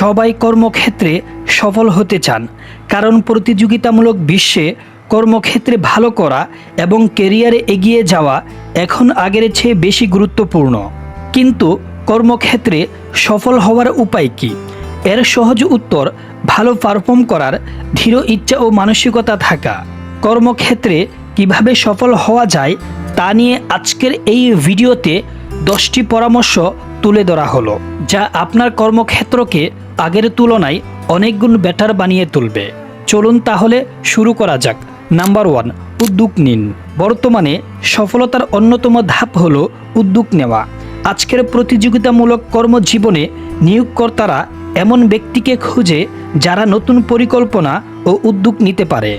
সবাই কর্মক্ষেত্রে সফল হতে চান, কারণ প্রতিযোগিতামূলক বিশ্বে কর্মক্ষেত্রে ভালো করা এবং কেরিয়ারে এগিয়ে যাওয়া এখন আগের চেয়ে বেশি গুরুত্বপূর্ণ। কিন্তু কর্মক্ষেত্রে সফল হওয়ার উপায় কী? এর সহজ উত্তর, ভালো পারফর্ম করার ধীর ইচ্ছা ও মানসিকতা থাকা। কর্মক্ষেত্রে কীভাবে সফল হওয়া যায় তা নিয়ে আজকের এই ভিডিওতে দশটি পরামর্শ তুলে ধরা হলো, যা আপনার কর্মক্ষেত্রকে আগের তুলনায় অনেকগুণ ব্যাটার বানিয়ে তুলবে। চলুন তাহলে শুরু করা যাক। নাম্বার ওয়ান উদ্যোগ নিন। বর্তমানে সফলতার অন্যতম ধাপ হল উদ্যোগ নেওয়া। আজকের প্রতিযোগিতামূলক কর্মজীবনে নিয়োগকর্তারা এমন ব্যক্তিকে খুঁজে যারা নতুন পরিকল্পনা ও উদ্যোগ নিতে পারে।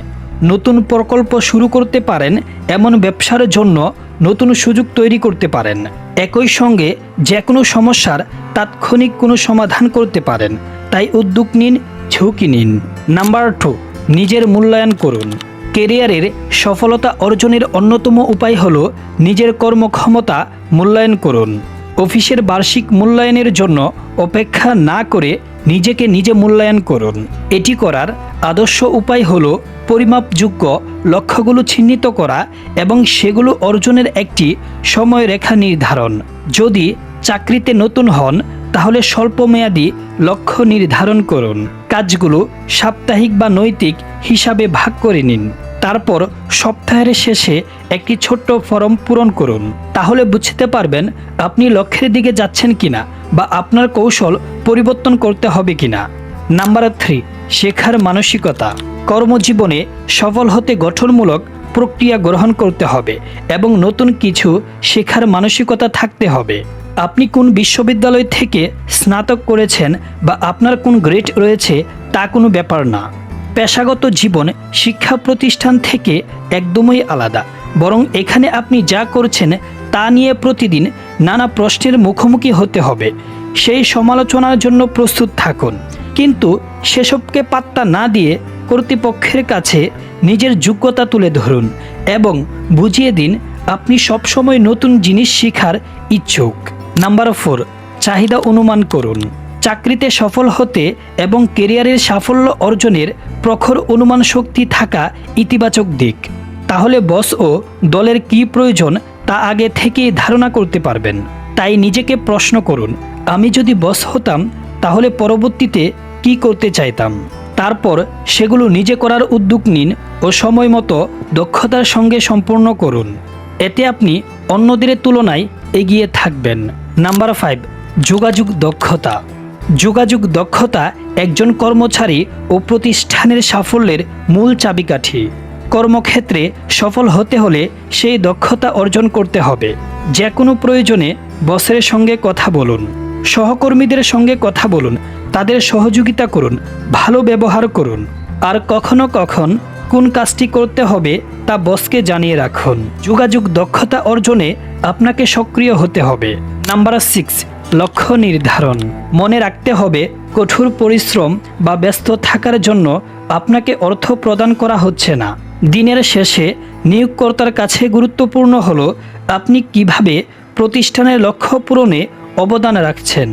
নতুন প্রকল্প শুরু করতে পারেন, এমন ব্যবসার জন্য নতুন সুযোগ তৈরি করতে পারেন। একই সঙ্গে যে কোনো সমস্যার তাৎক্ষণিক কোনো সমাধান করতে পারেন। তাই উদ্যোগ নিন, ঝুঁকি নিন। নাম্বার টু, নিজের মূল্যায়ন করুন। কেরিয়ারের সফলতা অর্জনের অন্যতম উপায় হল নিজের কর্মক্ষমতা মূল্যায়ন করুন। অফিসের বার্ষিক মূল্যায়নের জন্য অপেক্ষা না করে নিজেকে নিজে মূল্যায়ন করুন। এটি করার আদর্শ উপায় হল পরিমাপযোগ্য লক্ষ্যগুলো চিহ্নিত করা এবং সেগুলো অর্জনের একটি সময়রেখা নির্ধারণ। যদি চাকরিতে নতুন হন, তাহলে স্বল্পমেয়াদী লক্ষ্য নির্ধারণ করুন। কাজগুলো সাপ্তাহিক বা নৈতিক হিসাবে ভাগ করে নিন। তারপর সপ্তাহের শেষে একটি ছোট্ট ফর্ম পূরণ করুন। তাহলে বুঝতে পারবেন আপনি লক্ষ্যের দিকে যাচ্ছেন কিনা বা আপনার কৌশল পরিবর্তন করতে হবে কিনা। নাম্বার থ্রি, শেখার মানসিকতা। কর্মজীবনে সফল হতে গঠনমূলক প্রক্রিয়া গ্রহণ করতে হবে এবং নতুন কিছু শেখার মানসিকতা থাকতে হবে। আপনি কোন বিশ্ববিদ্যালয় থেকে স্নাতক করেছেন বা আপনার কোন গ্রেড রয়েছে তা কোনো ব্যাপার না। পেশাগত জীবন শিক্ষা প্রতিষ্ঠান থেকে একদমই আলাদা। বরং এখানে আপনি যা করছেন তা নিয়ে প্রতিদিন নানা প্রশ্নের মুখোমুখি হতে হবে। সেই সমালোচনার জন্য প্রস্তুত থাকুন। কিন্তু সেসবকে পাত্তা না দিয়ে কর্তৃপক্ষের কাছে নিজের যোগ্যতা তুলে ধরুন এবং বুঝিয়ে দিন আপনি সবসময় নতুন জিনিস শেখার ইচ্ছুক। নাম্বার ফোর, চাহিদা অনুমান করুন। চাকরিতে সফল হতে এবং কেরিয়ারের সাফল্য অর্জনের প্রখর অনুমান শক্তি থাকা ইতিবাচক দিক। তাহলে বস ও দলের কী প্রয়োজন তা আগে থেকেই ধারণা করতে পারবেন। তাই নিজেকে প্রশ্ন করুন, আমি যদি বস হতাম, তাহলে পরবর্তীতে কি করতে চাইতাম? তারপর সেগুলো নিজে করার উদ্যোগ নিন ও সময় মতো দক্ষতার সঙ্গে সম্পূর্ণ করুন। এতে আপনি অন্যদের তুলনায় এগিয়ে থাকবেন। নাম্বার ফাইভ, যোগাযোগ দক্ষতা। যোগাযোগ দক্ষতা একজন কর্মচারী ও প্রতিষ্ঠানের সাফল্যের মূল চাবিকাঠি। কর্মক্ষেত্রে সফল হতে হলে সেই দক্ষতা অর্জন করতে হবে। যে কোনো প্রয়োজনে বসের সঙ্গে কথা বলুন, সহকর্মীদের সঙ্গে কথা বলুন, তাদের সহযোগিতা করুন, ভালো ব্যবহার করুন। আর কখনো কখন কোন কাজটি করতে হবে তা বসকে জানিয়ে রাখুন। যোগাযোগ দক্ষতা অর্জনে আপনাকে সক্রিয় হতে হবে। নাম্বার সিক্স লক্ষ্য নির্ধারণ। মনে রাখতে হবে, কঠোর পরিশ্রম বা ব্যস্ত থাকার জন্য আপনাকে অর্থ প্রদান করা হচ্ছে না। দিনের শেষে নিয়োগকর্তার কাছে গুরুত্বপূর্ণ হলো, আপনি কীভাবে প্রতিষ্ঠানের লক্ষ্য পূরণে অবদান রাখছেন।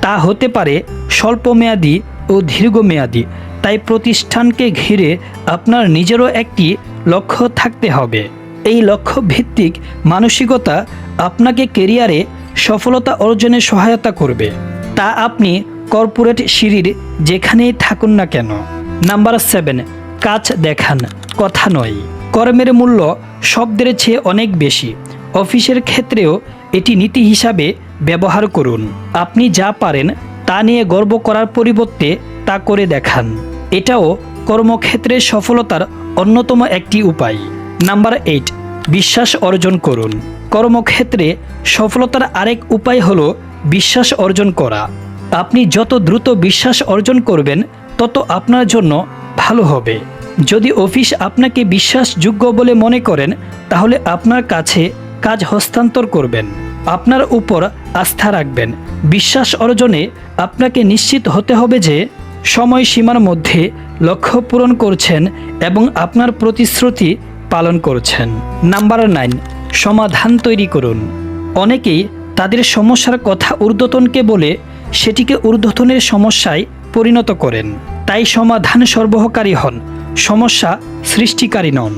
তা হতে পারে স্বল্পমেয়াদী ও দীর্ঘমেয়াদী, তাই প্রতিষ্ঠানকে ঘিরে আপনার নিজেরও একটি লক্ষ্য থাকতে হবে। এই লক্ষ্য ভিত্তিক মানসিকতা আপনাকে কেরিয়ারে সফলতা অর্জনে সহায়তা করবে। তা আপনি কর্পোরেট সিঁড়ির যেখানেই থাকুন না কেন। নাম্বার সেভেন, কাজ দেখান, কথা নয়। কর্মের মূল্য শব্দের চেয়ে অনেক বেশি। অফিসের ক্ষেত্রেও এটি নীতি হিসাবে ব্যবহার করুন। আপনি যা পারেন তা নিয়ে গর্ব করার পরিবর্তে তা করে দেখান। এটাও কর্মক্ষেত্রে সফলতার অন্যতম একটি উপায়। নাম্বার এইট, বিশ্বাস অর্জন করুন। কর্মক্ষেত্রে সফলতার আরেক উপায় হলো বিশ্বাস অর্জন করা। আপনি যত দ্রুত বিশ্বাস অর্জন করবেন, তত আপনার জন্য ভালো হবে। যদি অফিস আপনাকে বিশ্বাসযোগ্য বলে মনে করেন, তাহলে আপনার কাছে কাজ হস্তান্তর করবেন। আপনার উপর আস্থা রাখবেন। বিশ্বাস অর্জনে আপনাকে নিশ্চিত হতে হবে যে সময়সীমার মধ্যে লক্ষ্য পূরণ করছেন এবং আপনার প্রতিশ্রুতি পালন করছেন। নাম্বার নাইন সমাধান তৈরি করুন। অনেকেই তাদের সমস্যার কথা ঊর্ধ্বতনকে বলে সেটিকে ঊর্ধ্বতনের সমস্যায় পরিণত করেন। তাই সমাধান সরবরাহকারী হন, সমস্যা সৃষ্টিকারী নন।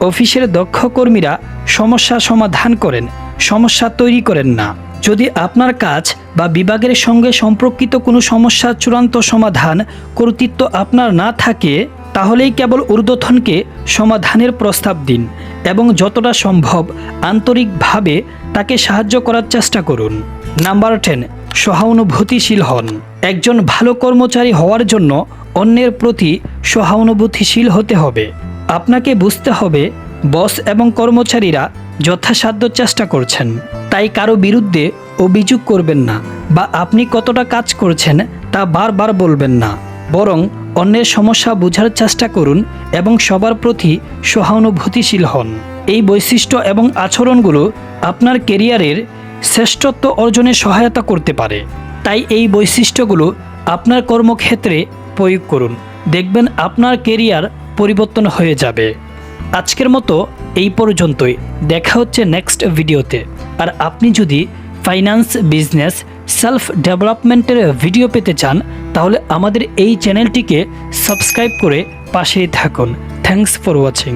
অফিসের দক্ষ কর্মীরা সমস্যা সমাধান করেন, সমস্যা তৈরি করেন না। যদি আপনার কাজ বা বিভাগের সঙ্গে সম্পর্কিত কোনো সমস্যার চূড়ান্ত সমাধান কর্তৃত্ব আপনার না থাকে তাহলেই কেবল ঊর্ধ্বতনকে সমাধানের প্রস্তাব দিন এবং যতটা সম্ভব আন্তরিকভাবে তাকে সাহায্য করার চেষ্টা করুন। নাম্বার টেন সহানুভূতিশীল হন। একজন ভালো কর্মচারী হওয়ার জন্য অন্যের প্রতি সহানুভূতিশীল হতে হবে। আপনাকে বুঝতে হবে, বস এবং কর্মচারীরা যথাসাধ্য চেষ্টা করছেন। তাই কারও বিরুদ্ধে অভিযোগ করবেন না বা আপনি কতটা কাজ করছেন তা বারবার বলবেন না। বরং অন্যের সমস্যা বোঝার চেষ্টা করুন এবং সবার প্রতি সহানুভূতিশীল হন। এই বৈশিষ্ট্য এবং আচরণগুলো আপনার কেরিয়ারের শ্রেষ্ঠত্ব অর্জনে সহায়তা করতে পারে। তাই এই বৈশিষ্ট্যগুলো আপনার কর্মক্ষেত্রে প্রয়োগ করুন। দেখবেন আপনার কেরিয়ার পরিবর্তন হয়ে যাবে। আজকের মতো এই পর্যন্তই। দেখা হচ্ছে নেক্সট ভিডিওতে আর আপনি যদি ফাইন্যান্স বিজনেস সেলফ ডেভেলপমেন্টের ভিডিও পেতে চান তাহলে আমাদের এই চ্যানেলটিকে সাবস্ক্রাইব করে পাশেই থাকুন। Thanks for watching